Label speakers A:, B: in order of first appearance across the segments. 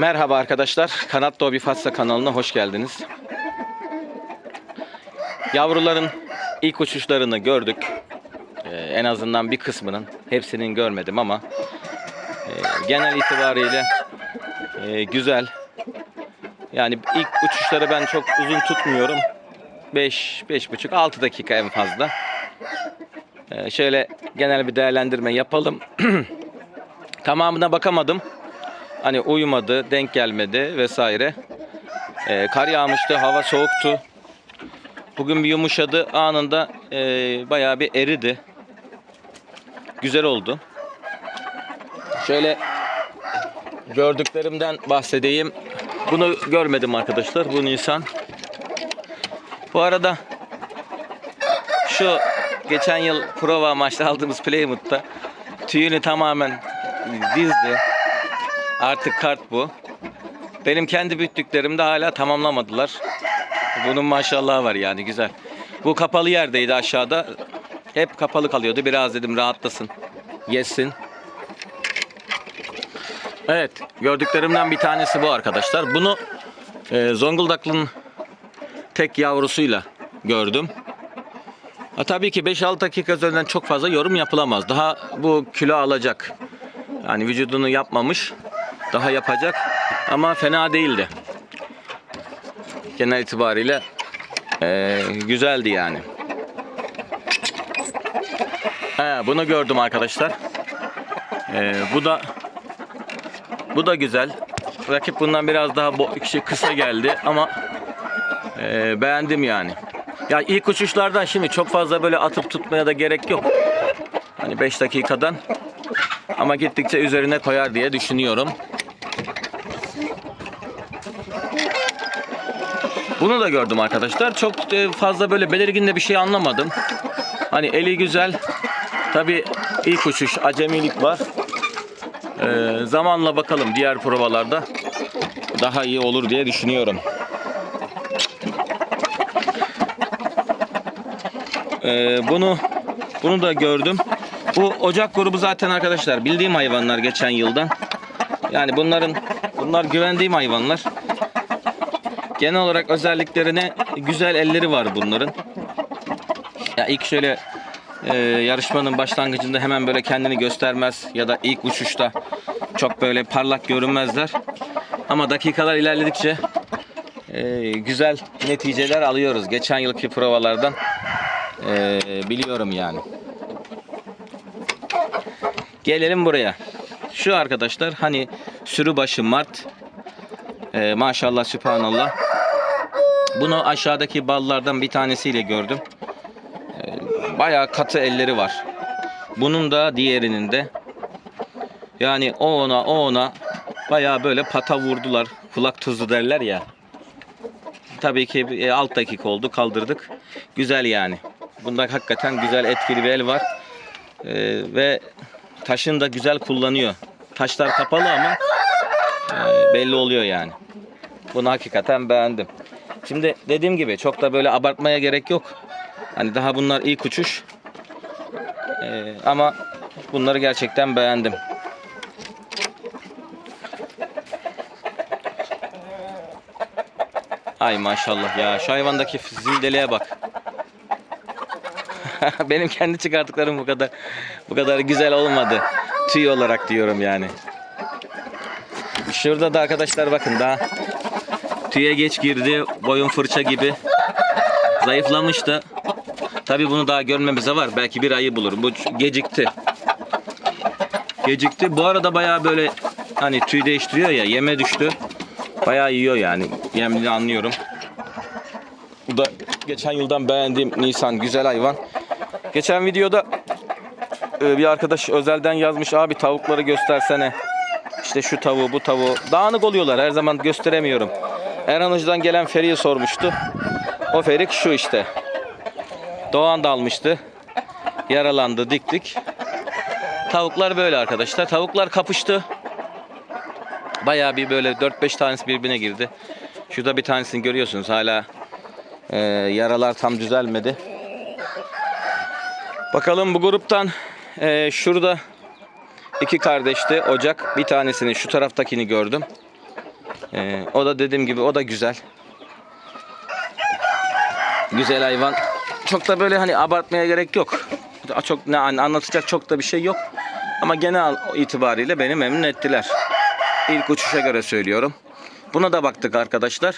A: Merhaba arkadaşlar. Kanat Dobi Fatsa kanalına hoş geldiniz. Yavruların ilk uçuşlarını gördük. Ee, en azından bir kısmının. Hepsinin görmedim ama e, genel itibariyle e, güzel. Yani ilk uçuşları ben çok uzun tutmuyorum. 5 5,5 6 dakika en fazla. Ee, şöyle genel bir değerlendirme yapalım. Tamamına bakamadım. Hani uyumadı, denk gelmedi vesaire. Ee, kar yağmıştı, hava soğuktu. Bugün bir yumuşadı, anında e, bayağı bir eridi. Güzel oldu. Şöyle gördüklerimden bahsedeyim. Bunu görmedim arkadaşlar, bu Nisan. Bu arada şu geçen yıl prova amaçlı aldığımız Plymouth'ta tüyünü tamamen dizdi. Artık kart bu. Benim kendi büyüttüklerimde hala tamamlamadılar. Bunun maşallahı var yani güzel. Bu kapalı yerdeydi aşağıda. Hep kapalı kalıyordu. Biraz dedim rahatlasın. Yesin. Evet. Gördüklerimden bir tanesi bu arkadaşlar. Bunu e, Zonguldaklı'nın tek yavrusuyla gördüm. Ha, tabii ki 5-6 dakika üzerinden çok fazla yorum yapılamaz. Daha bu kilo alacak. Yani vücudunu yapmamış. Daha yapacak. Ama fena değildi. Genel itibariyle eee, güzeldi yani. He, bunu gördüm arkadaşlar. Eee, bu da bu da güzel. Rakip bundan biraz daha şey, kısa geldi ama eee, beğendim yani. Ya ilk uçuşlardan şimdi çok fazla böyle atıp tutmaya da gerek yok. Hani 5 dakikadan. Ama gittikçe üzerine koyar diye düşünüyorum. Bunu da gördüm arkadaşlar. Çok e, fazla böyle belirgin de bir şey anlamadım. Hani eli güzel. Tabi ilk uçuş acemilik var. Ee, zamanla bakalım diğer provalarda daha iyi olur diye düşünüyorum. Ee, bunu bunu da gördüm. Bu ocak grubu zaten arkadaşlar bildiğim hayvanlar geçen yıldan. Yani bunların bunlar güvendiğim hayvanlar. Genel olarak özelliklerine güzel elleri var bunların. Ya ilk şöyle e, yarışmanın başlangıcında hemen böyle kendini göstermez ya da ilk uçuşta çok böyle parlak görünmezler. Ama dakikalar ilerledikçe e, güzel neticeler alıyoruz. Geçen yılki provalardan e, biliyorum yani. Gelelim buraya. Şu arkadaşlar hani sürübaşı Mart. Ee, maşallah sübhanallah. Bunu aşağıdaki ballardan bir tanesiyle gördüm. Ee, bayağı katı elleri var. Bunun da diğerinin de. Yani o ona o ona bayağı böyle pata vurdular. Kulak tuzu derler ya. Tabii ki e, alt dakika oldu kaldırdık. Güzel yani. Bunda hakikaten güzel etkili bir el var. Ee, ve taşını da güzel kullanıyor. Taşlar kapalı ama e, belli oluyor yani. Bunu hakikaten beğendim. Şimdi dediğim gibi çok da böyle abartmaya gerek yok. Hani daha bunlar ilk uçuş. Ee, ama bunları gerçekten beğendim. Ay maşallah ya şu hayvandaki zindeliğe bak. Benim kendi çıkarttıklarım bu kadar bu kadar güzel olmadı. Tüy olarak diyorum yani. Şurada da arkadaşlar bakın daha tüye geç girdi. Boyun fırça gibi. Zayıflamıştı. Tabi bunu daha görmemize var. Belki bir ayı bulur. Bu gecikti. Gecikti. Bu arada bayağı böyle hani tüy değiştiriyor ya yeme düştü. Bayağı yiyor yani. Yemini anlıyorum. Bu da geçen yıldan beğendiğim Nisan güzel hayvan. Geçen videoda e, bir arkadaş özelden yazmış abi tavukları göstersene. İşte şu tavuğu bu tavuğu. Dağınık oluyorlar her zaman gösteremiyorum. Erhan Hoca'dan gelen Feri'yi sormuştu. O Ferik şu işte. Doğan da almıştı. Yaralandı diktik. Tavuklar böyle arkadaşlar. Tavuklar kapıştı. Bayağı bir böyle 4-5 tanesi birbirine girdi. Şurada bir tanesini görüyorsunuz hala e, yaralar tam düzelmedi. Bakalım bu gruptan e, şurada iki kardeşti Ocak. Bir tanesini şu taraftakini gördüm. Ee, o da dediğim gibi o da güzel. Güzel hayvan. Çok da böyle hani abartmaya gerek yok. Çok ne hani anlatacak çok da bir şey yok. Ama genel itibariyle beni memnun ettiler. İlk uçuşa göre söylüyorum. Buna da baktık arkadaşlar.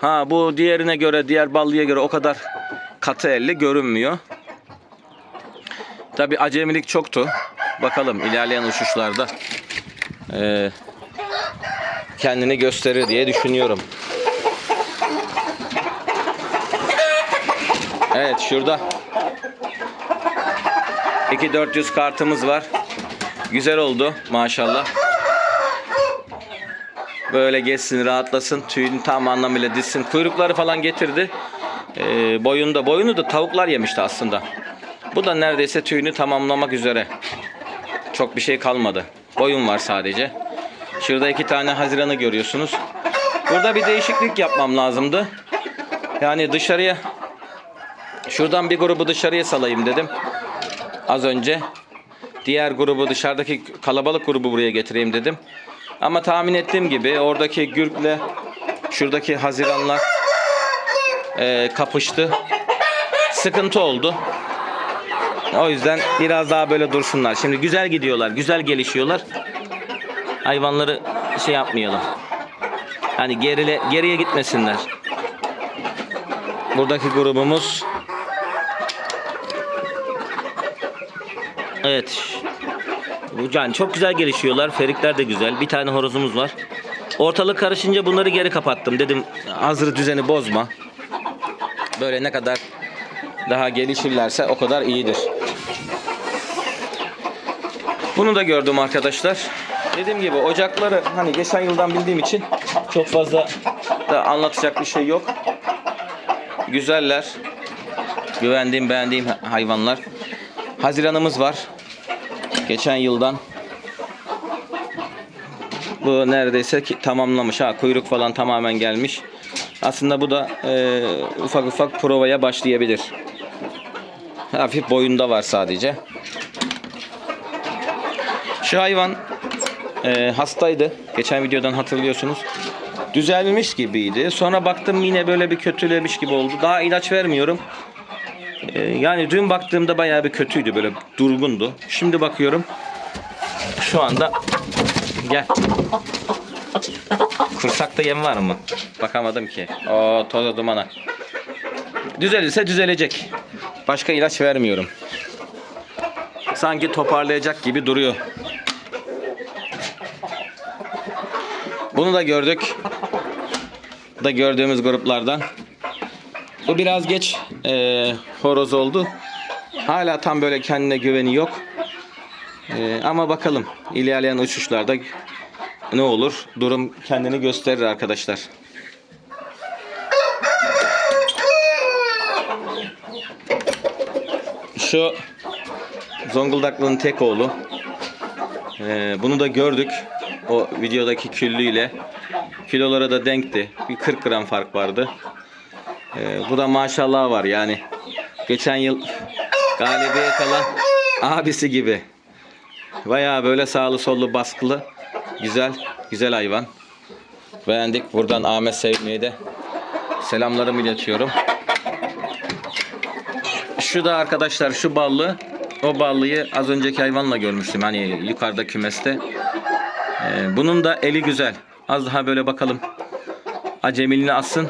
A: Ha bu diğerine göre, diğer ballıya göre o kadar katı elli görünmüyor. Tabi acemilik çoktu. Bakalım ilerleyen uçuşlarda eee, kendini gösterir diye düşünüyorum. Evet şurada 2400 kartımız var. Güzel oldu maşallah. Böyle geçsin rahatlasın. Tüyünü tam anlamıyla dizsin. Kuyrukları falan getirdi. Ee, boyunda boyunu da tavuklar yemişti aslında. Bu da neredeyse tüyünü tamamlamak üzere. Çok bir şey kalmadı. Boyun var sadece. Şurada iki tane Haziran'ı görüyorsunuz. Burada bir değişiklik yapmam lazımdı. Yani dışarıya şuradan bir grubu dışarıya salayım dedim. Az önce. Diğer grubu dışarıdaki kalabalık grubu buraya getireyim dedim. Ama tahmin ettiğim gibi oradaki Gürk'le şuradaki Haziranlar eee, kapıştı. Sıkıntı oldu. O yüzden biraz daha böyle dursunlar. Şimdi güzel gidiyorlar, güzel gelişiyorlar. Hayvanları şey yapmayalım. Hani gerile, geriye gitmesinler. Buradaki grubumuz Evet. Yani çok güzel gelişiyorlar. Ferikler de güzel. Bir tane horozumuz var. Ortalık karışınca bunları geri kapattım. Dedim hazır düzeni bozma. Böyle ne kadar daha gelişirlerse o kadar iyidir. Bunu da gördüm arkadaşlar. Dediğim gibi ocakları hani geçen yıldan bildiğim için çok fazla da anlatacak bir şey yok. Güzeller. Güvendiğim, beğendiğim hayvanlar. Haziranımız var. Geçen yıldan. Bu neredeyse ki tamamlamış. Ha kuyruk falan tamamen gelmiş. Aslında bu da e, ufak ufak provaya başlayabilir. Hafif boyunda var sadece. Şu hayvan e, hastaydı. Geçen videodan hatırlıyorsunuz. Düzelmiş gibiydi. Sonra baktım yine böyle bir kötülemiş gibi oldu. Daha ilaç vermiyorum. E, yani dün baktığımda bayağı bir kötüydü. Böyle durgundu. Şimdi bakıyorum. Şu anda gel. Kursakta yem var mı? Bakamadım ki. O toza dumana. Düzelirse düzelecek. Başka ilaç vermiyorum. Sanki toparlayacak gibi duruyor. Bunu da gördük. Bu da gördüğümüz gruplardan. Bu biraz geç e, horoz oldu. Hala tam böyle kendine güveni yok. E, ama bakalım ilerleyen uçuşlarda ne olur? Durum kendini gösterir arkadaşlar. Şu Zonguldaklı'nın tek oğlu. Ee, bunu da gördük. O videodaki küllüyle. Kilolara da denkti. Bir 40 gram fark vardı. Ee, bu da maşallah var yani. Geçen yıl galibiyet alan abisi gibi. Bayağı böyle sağlı sollu baskılı. Güzel. Güzel hayvan. Beğendik. Buradan Ahmet Sevmi'ye de selamlarımı iletiyorum. Şu da arkadaşlar şu ballı. O ballıyı az önceki hayvanla görmüştüm. Hani yukarıda kümeste. Ee, bunun da eli güzel. Az daha böyle bakalım. Acemiliğini assın.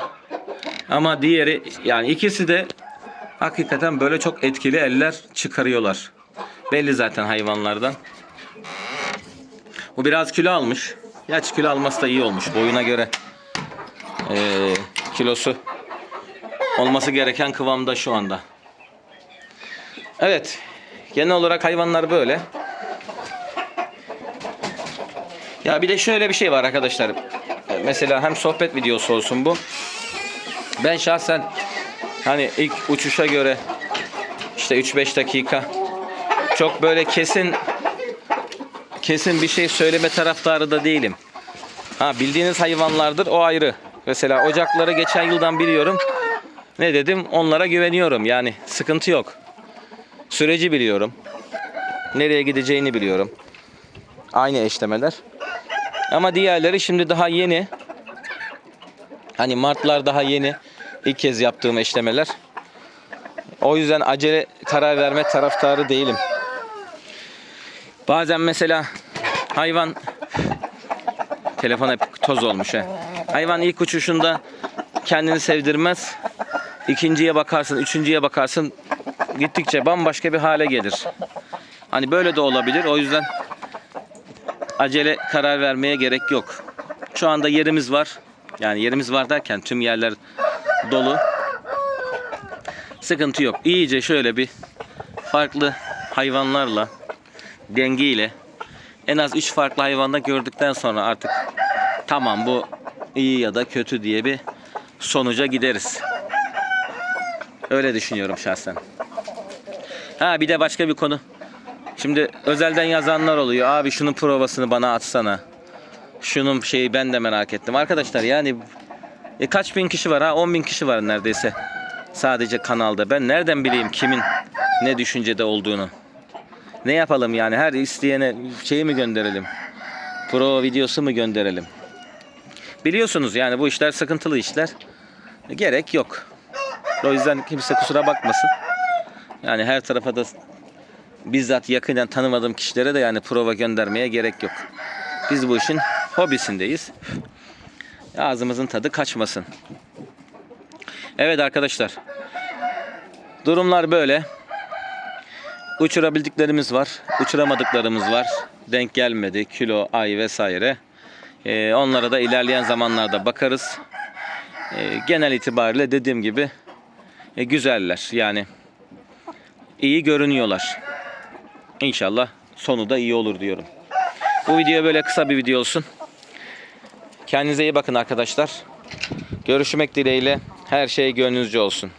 A: Ama diğeri yani ikisi de hakikaten böyle çok etkili eller çıkarıyorlar. Belli zaten hayvanlardan. Bu biraz kilo almış. Gerçi kilo alması da iyi olmuş. Boyuna göre ee, kilosu olması gereken kıvamda şu anda. Evet. Genel olarak hayvanlar böyle. Ya bir de şöyle bir şey var arkadaşlar. Mesela hem sohbet videosu olsun bu. Ben şahsen hani ilk uçuşa göre işte 3-5 dakika çok böyle kesin kesin bir şey söyleme taraftarı da değilim. Ha bildiğiniz hayvanlardır o ayrı. Mesela ocakları geçen yıldan biliyorum. Ne dedim? Onlara güveniyorum. Yani sıkıntı yok. Süreci biliyorum. Nereye gideceğini biliyorum. Aynı eşlemeler. Ama diğerleri şimdi daha yeni. Hani martlar daha yeni. ilk kez yaptığım eşlemeler. O yüzden acele karar verme taraftarı değilim. Bazen mesela hayvan telefon hep toz olmuş he. Hayvan ilk uçuşunda kendini sevdirmez. İkinciye bakarsın, üçüncüye bakarsın gittikçe bambaşka bir hale gelir. Hani böyle de olabilir. O yüzden acele karar vermeye gerek yok. Şu anda yerimiz var. Yani yerimiz var derken tüm yerler dolu. Sıkıntı yok. İyice şöyle bir farklı hayvanlarla dengeyle en az 3 farklı hayvanda gördükten sonra artık tamam bu iyi ya da kötü diye bir sonuca gideriz. Öyle düşünüyorum şahsen. Ha bir de başka bir konu. Şimdi özelden yazanlar oluyor. Abi şunun provasını bana atsana. Şunun şeyi ben de merak ettim. Arkadaşlar yani e, kaç bin kişi var ha? 10 bin kişi var neredeyse. Sadece kanalda. Ben nereden bileyim kimin ne düşüncede olduğunu. Ne yapalım yani her isteyene şeyi mi gönderelim? Pro videosu mu gönderelim? Biliyorsunuz yani bu işler sıkıntılı işler. Gerek yok. O yüzden kimse kusura bakmasın. Yani her tarafa da bizzat yakından tanımadığım kişilere de yani prova göndermeye gerek yok. Biz bu işin hobisindeyiz. Ağzımızın tadı kaçmasın. Evet arkadaşlar. Durumlar böyle. Uçurabildiklerimiz var. Uçuramadıklarımız var. Denk gelmedi. Kilo, ay vesaire. Ee, onlara da ilerleyen zamanlarda bakarız. Ee, genel itibariyle dediğim gibi e, güzeller. Yani iyi görünüyorlar. İnşallah sonu da iyi olur diyorum. Bu video böyle kısa bir video olsun. Kendinize iyi bakın arkadaşlar. Görüşmek dileğiyle her şey gönlünüzce olsun.